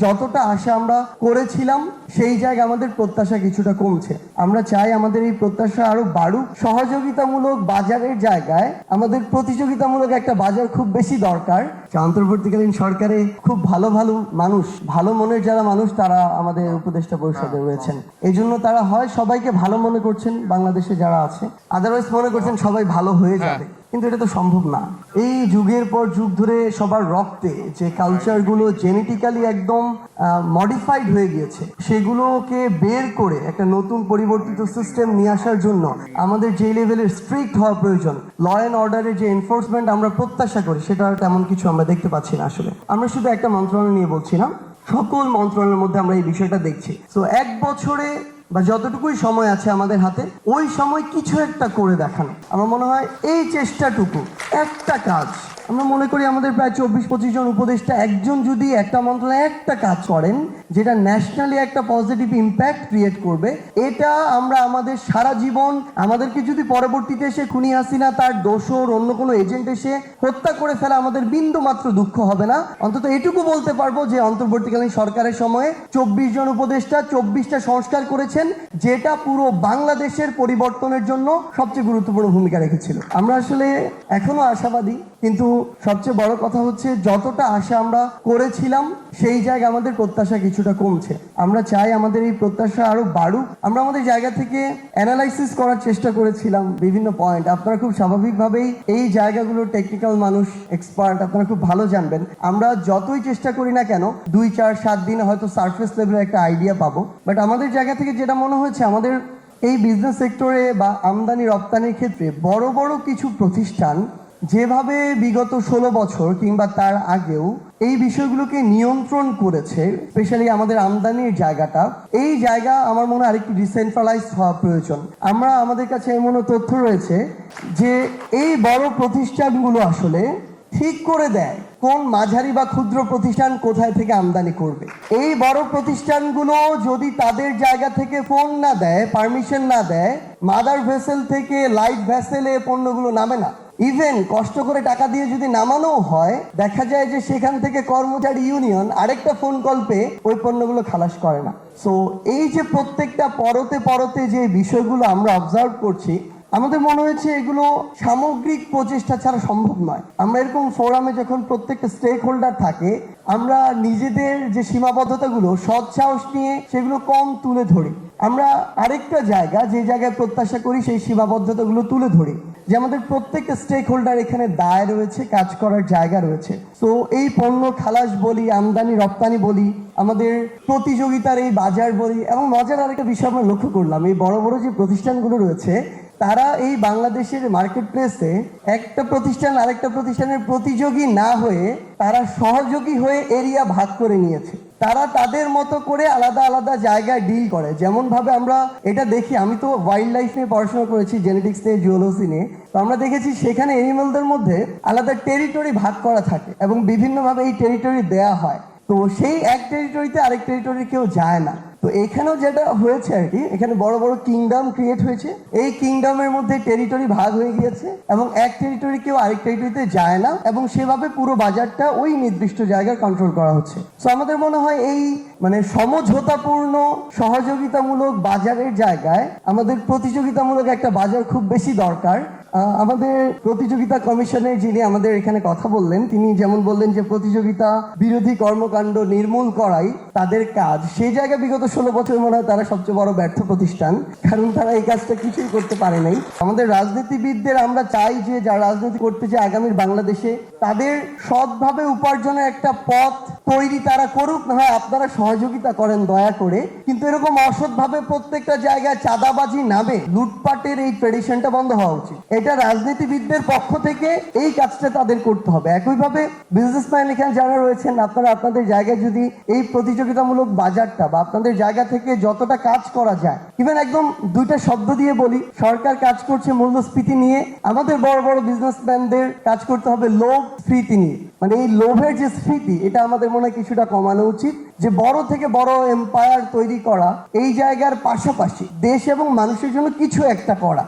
যতটা আশা আমরা করেছিলাম, সেই জায়গায় আমাদের প্রত্যাশা কিছুটা কমছে। আমরা চাই আমাদের এই প্রত্যাশা আরও বাড়ুক। সহযোগিতামূলক বাজারের জায়গায় আমাদের প্রতিযোগিতামূলক একটা বাজার খুব বেশি দরকার। যে অন্তর্বর্তীকালীন সরকারে খুব ভালো ভালো মানুষ ভালো মনের যারা মানুষ তারা আমাদের উপদেষ্টা পরিষদে রয়েছেন। এই জন্য তারা হয় সবাইকে ভালো মনে করছেন বাংলাদেশে যারা আছে। আদারওয়াইজ মনে করছেন সবাই ভালো হয়ে যাবে। কিন্তু এটা তো সম্ভব না। এই যুগের পর যুগ ধরে সবার রক্তে যে কালচারগুলো জেনেটিক্যালি একদম মডিফাইড হয়ে গিয়েছে সেগুলোকে বের করে একটা নতুন পরিবর্তিত সিস্টেম নিয়ে আসার জন্য আমাদের যে লেভেলের স্ট্রিক্ট হওয়া প্রয়োজন ল অ্যান্ড অর্ডারের যে এনফোর্সমেন্ট আমরা প্রত্যাশা করি সেটা তেমন কিছু আমরা দেখতে পাচ্ছি না আসলে। আমরা শুধু একটা মন্ত্রণালয় নিয়ে বলছি না সকল মন্ত্রণালয়ের মধ্যে আমরা এই বিষয়টা দেখছি। তো এক বছরে বা যতটুকুই সময় আছে আমাদের হাতে, ওই সময় কিছু একটা করে দেখানো। আমার মনে হয় এই চেষ্টাটুকু, একটা কাজ আমরা মনে করি আমাদের প্রায় চব্বিশ, পঁচিশ জন উপদেষ্টা একজন যদি একটা মন্ত্রণালয়ে একটা কাজ করেন, যেটা ন্যাশনালি একটা পজিটিভ ইম্প্যাক্ট ক্রিয়েট করবে, এটা আমরা আমাদের সারা জীবন, আমাদেরকে যদি পরবর্তীতে এসে খুনি হাসিনা তার দোষর, অন্য কোনো এজেন্ট এসে হত্যা করে ফেলা আমাদের বিন্দু মাত্র দুঃখ হবে না। অন্তত এটুকু বলতে পারব যে অন্তর্বর্তীকালীন সরকারের সময়ে চব্বিশ জন উপদেষ্টা চব্বিশটা সংস্কার করেছেন, যেটা পুরো বাংলাদেশের পরিবর্তনের জন্য সবচেয়ে গুরুত্বপূর্ণ ভূমিকা রেখেছিল। আমরা আসলে এখনও আশাবাদী, কিন্তু সবচেয়ে বড় কথা হচ্ছে, যতটা আশা আমরা করেছিলাম, সেই জায়গায় আমাদের প্রত্যাশা কিছুটা কমছে। আমরা চাই আমাদের এই প্রত্যাশা আরও বাড়ুক। আমরা আমাদের জায়গা থেকে অ্যানালাইসিস করার চেষ্টা করেছিলাম বিভিন্ন পয়েন্ট আপনারা খুব স্বাভাবিকভাবেই এই জায়গাগুলো টেকনিক্যাল মানুষ এক্সপার্ট আপনারা খুব ভালো জানবেন। আমরা যতই চেষ্টা করি না কেন, দুই, চার, সাত দিনে হয়তো সার্ফেস লেভেলের একটা আইডিয়া পাবো। বাট আমাদের জায়গা থেকে যেটা মনে হয়েছে, আমাদের এই বিজনেস সেক্টরে বা আমদানি রপ্তানির ক্ষেত্রে বড় বড় কিছু প্রতিষ্ঠান যেভাবে বিগত ষোলো বছর কিংবা তার আগেও এই বিষয়গুলোকে নিয়ন্ত্রণ করেছে স্পেশালি আমাদের আমদানির জায়গাটা, এই জায়গা আমার মনে হয় আরেকটু ডিসেন্ট্রালাইজ হওয়া প্রয়োজন। আমরা আমাদের কাছে এমন তথ্য রয়েছে যে এই বড় প্রতিষ্ঠানগুলো আসলে ঠিক করে দেয় কোন মাঝারি বা ক্ষুদ্র প্রতিষ্ঠান কোথায় থেকে আমদানি করবে। এই বড় প্রতিষ্ঠানগুলো যদি তাদের জায়গা থেকে ফোন না দেয় পারমিশন না দেয় মাদার ভেসেল থেকে লাইট ভেসেলে পণ্যগুলো নামে না ইভেন কষ্ট করে টাকা দিয়ে যদি নামানো হয়, দেখা যায় যে সেখান থেকে কর্মচারী ইউনিয়ন আরেকটা ফোন কল পেয়ে ওই পণ্যগুলো খালাস করে না। সো এই যে প্রত্যেকটা পরতে পরতে যে বিষয়গুলো আমরা অবজার্ভ করছি, আমাদের মনে হয়েছে এগুলো সামগ্রিক প্রচেষ্টা ছাড়া সম্ভব নয়। আমরা এরকম ফোরামে যখন প্রত্যেকটা স্টেক হোল্ডার থাকে, আমরা নিজেদের যে সীমাবদ্ধতাগুলো সৎ সাহস নিয়ে সেগুলো কম তুলে ধরি। আমরা আরেকটা জায়গা, যে জায়গায় প্রত্যাশা করি সেই সীমাবদ্ধতাগুলো তুলে ধরি। যে আমাদের প্রত্যেকটা স্টেক হোল্ডার এখানে দায় রয়েছে, কাজ করার জায়গা রয়েছে। তো এই পণ্য খালাস বলি, আমদানি, রপ্তানি বলি, আমাদের প্রতিযোগিতার এই বাজার বলি, এবং মজার আরেকটা বিষয় আমরা লক্ষ্য করলাম, এই বড় বড় যে প্রতিষ্ঠানগুলো রয়েছে তারা এই বাংলাদেশের মার্কেট প্লেসে একটা প্রতিষ্ঠান আরেকটা প্রতিষ্ঠানের প্রতিযোগী না হয়ে তারা সহযোগী হয়ে এরিয়া ভাগ করে নিয়েছে। তারা তাদের মতো করে আলাদা আলাদা জায়গায় ডিল করে। যেমন ভাবে আমরা এটা দেখি, আমি তো ওয়াইল্ড লাইফ নিয়ে পড়াশোনা করেছি জেনেটিক্স নিয়ে জিওলজি নিয়ে। তো আমরা দেখেছি সেখানে এনিমালদের মধ্যে আলাদা টেরিটরি ভাগ করা থাকে এবং বিভিন্নভাবে এই টেরিটরি দেয়া হয়। তো সেই এক টেরিটরিতে আরেক টেরিটরি কেউ যায় না। তো এখানেও যেটা হয়েছে আর কি, এখানে বড় বড় কিংডম ক্রিয়েট হয়েছে। এই কিংডমের মধ্যে টেরিটরি ভাগ হয়ে গিয়েছে এবং এক টেরিটরি কেউ আরেক টেরিটরিতে যায় না এবং সেভাবে পুরো বাজারটা ওই নির্দিষ্ট জায়গায় কন্ট্রোল করা হচ্ছে। তো আমাদের মনে হয় এই মানে সমঝোতাপূর্ণ, সহযোগিতামূলক বাজারের জায়গায় আমাদের প্রতিযোগিতামূলক একটা বাজার খুব বেশি দরকার। আমাদের প্রতিযোগিতা কমিশনের যিনি আমাদের এখানে কথা বললেন, তিনি যেমন বললেন যে প্রতিযোগিতা বিরোধী কর্মকাণ্ড নির্মূল করাই তাদের কাজ। সেই জায়গায় বিগত ষোলো বছর মনে হয় তারা সবচেয়ে বড় ব্যর্থ প্রতিষ্ঠান, কারণ তারা এই কাজটা কিছুই করতে পারে নাই। আমাদের রাজনীতিবিদদের আমরা চাই যে যারা রাজনীতি করতে চায় আগামীর বাংলাদেশে, তাদের সৎভাবে উপার্জনের একটা পথ তৈরি তারা করুক, না হয় আপনারা সহযোগিতা করেন দয়া করে। কিন্তু এরকম অসৎভাবে প্রত্যেকটা জায়গায় চাঁদাবাজি নামে লুটপাটের এই ট্রেডিশনটা বন্ধ হওয়া উচিত। এটা রাজনীতিবিদদের পক্ষ থেকে এই কাজটা তাদের করতে হবে। একইভাবে বিজনেসম্যান এখানে যারা রয়েছেন, আপনারা আপনাদের জায়গায় যদি এই প্রতিযোগিতামূলক বাজারটা বা আপনাদের জায়গা থেকে যতটা কাজ করা যায় ইভেন একদম দুইটা শব্দ দিয়ে বলি, সরকার কাজ করছে মূল্যস্ফীতি নিয়ে, আমাদের বড় বড় বিজনেসম্যানদের কাজ করতে হবে লোভ স্ফীতি নিয়ে। মানে এই লোভের যে স্ফীতি, এটা আমাদের মনে কিছুটা কমানো উচিত। যে বড় থেকে বড় এম্পায়ার তৈরি করা, এই জায়গার পাশাপাশি দেশ এবং মানুষের জন্য কিছু একটা করা।